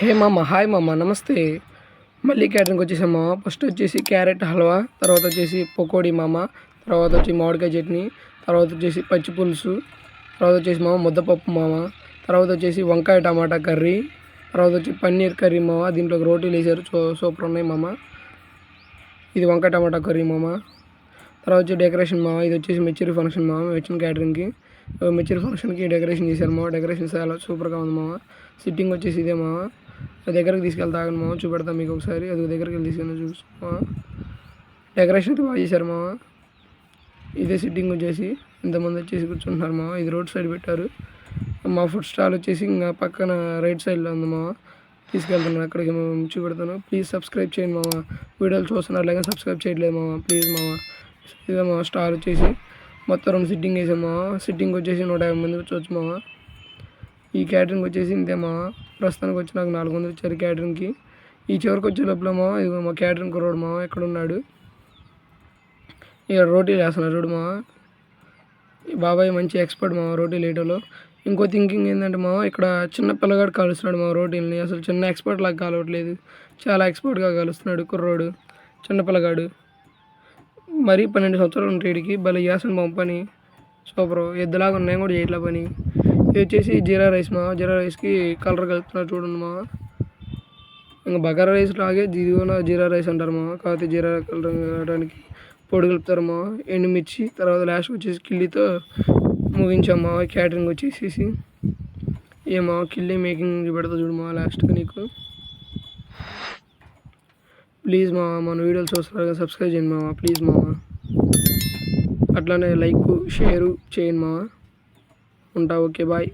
హే మామ హాయ్ మామ నమస్తే. మళ్ళీ క్యాటరింగ్కి వచ్చేసాం మామ ఫస్ట్ వచ్చేసి క్యారెట్ హల్వా తర్వాత వచ్చేసి పకోడీ మామ తర్వాత వచ్చి మామిడికాయ చట్నీ తర్వాత వచ్చేసి పచ్చి పులుసు తర్వాత వచ్చేసి మామ ముద్దపప్పు మామ తర్వాత వచ్చేసి వంకాయ టమాటా కర్రీ తర్వాత వచ్చి పన్నీర్ కర్రీ మామ దీంట్లో రోటీలు వేసారు సో సూపర్ ఉన్నాయి మామ. ఇది వంకాయ టమాటా కర్రీ మామ. తర్వాత వచ్చి డెకరేషన్ మామ ఇది వచ్చేసి మెచ్యూరి ఫంక్షన్ మామ వచ్చిన క్యాటరింగ్కి. మెచ్యూరి ఫంక్షన్కి డెకరేషన్ చేశారు మామ. డెకరేషన్ చాలా సూపర్గా ఉంది మామ. సిట్టింగ్ వచ్చేసి ఇదే మామ. దగ్గరకు తీసుకెళ్తా ఆగండి మామ చూపెడతా మీకు ఒకసారి. అది దగ్గరికి వెళ్ళి తీసుకెళ్ళి చూసుకో డెకరేషన్ అయితే బాగా చేశారు మామ. ఇదే సిట్టింగ్ వచ్చేసి ఇంతమంది వచ్చేసి కూర్చుంటున్నారు మామ. ఇది రోడ్ సైడ్ పెట్టారు. మా ఫుడ్ స్టాల్ వచ్చేసి ఇంకా పక్కన రైట్ సైడ్లో ఉంది మామ. తీసుకెళ్తున్నాను అక్కడికి మేము చూపెడతాను. ప్లీజ్ సబ్స్క్రైబ్ చేయండి మామ. వీడియోలు చూస్తున్నారు లేక సబ్స్క్రైబ్ చేయట్లేదు మామ. ప్లీజ్ మామ. ఇదే మా స్టార్ వచ్చేసి. మొత్తం రెండు సిట్టింగ్ వేసాం మామ. సిట్టింగ్ వచ్చేసి నూట యాభై మంది కూర్చోవచ్చు మామ. ఈ క్యాటరింగ్ వచ్చేసి ఇంతేమా ప్రస్తుతానికి వచ్చి నాకు నాలుగు వందలు ఇచ్చారు క్యాటరింగ్కి. ఈ చివరికి వచ్చే లోపల మామ ఇది మా క్యాటరింగ్ కుర్రోడు మామ ఎక్కడ ఉన్నాడు ఇక రోటీలు వేస్తున్నాడు చూడు మామ బాబాయ్ మంచి ఎక్స్పర్ట్ మామ రోటీ లేటలో ఇంకో థింకింగ్ ఏంటంటే మామ ఇక్కడ చిన్న పిల్లగాడు కాలుస్తున్నాడు మా రోటీల్ని. అసలు చిన్న ఎక్స్పర్ట్ లాగా కాలవట్లేదు. చాలా ఎక్స్పర్ట్గా కాలుస్తున్నాడు కుర్రోడు చిన్న పిల్లగాడు. మరీ పన్నెండు సంవత్సరాలు ఉంటాయి వీడికి భలే చేస్తాను మా పని. సూపర్. ఎద్దులాగా ఉన్నాయి కూడా చేయట్లే పని. ఇది వచ్చేసి జీరా రైస్ మా జీరా రైస్కి కలర్ కలుపుతున్నారు చూడండి మా. ఇంకా బగారా రైస్ లాగే దిగువన జీరా రైస్ అంటారు మా. కాకపోతే జీరా కలర్ రావడానికి పొడి కలుపుతారు మా. ఎండుమిర్చి తర్వాత లాస్ట్ వచ్చేసి కిల్లీతో ముగించాం మా. క్యాటరింగ్ వచ్చేసేసి ఏమా కిల్లి మేకింగ్ పెడతా చూడు మా లాస్ట్గా నీకు. ప్లీజ్ మా మన వీడియోలు చూస్తారు సబ్స్క్రైబ్ చేయండి మావా ప్లీజ్ మావా అట్లానే లైక్ షేరు చేయండి మావా ఉంటా ఓకే బాయ్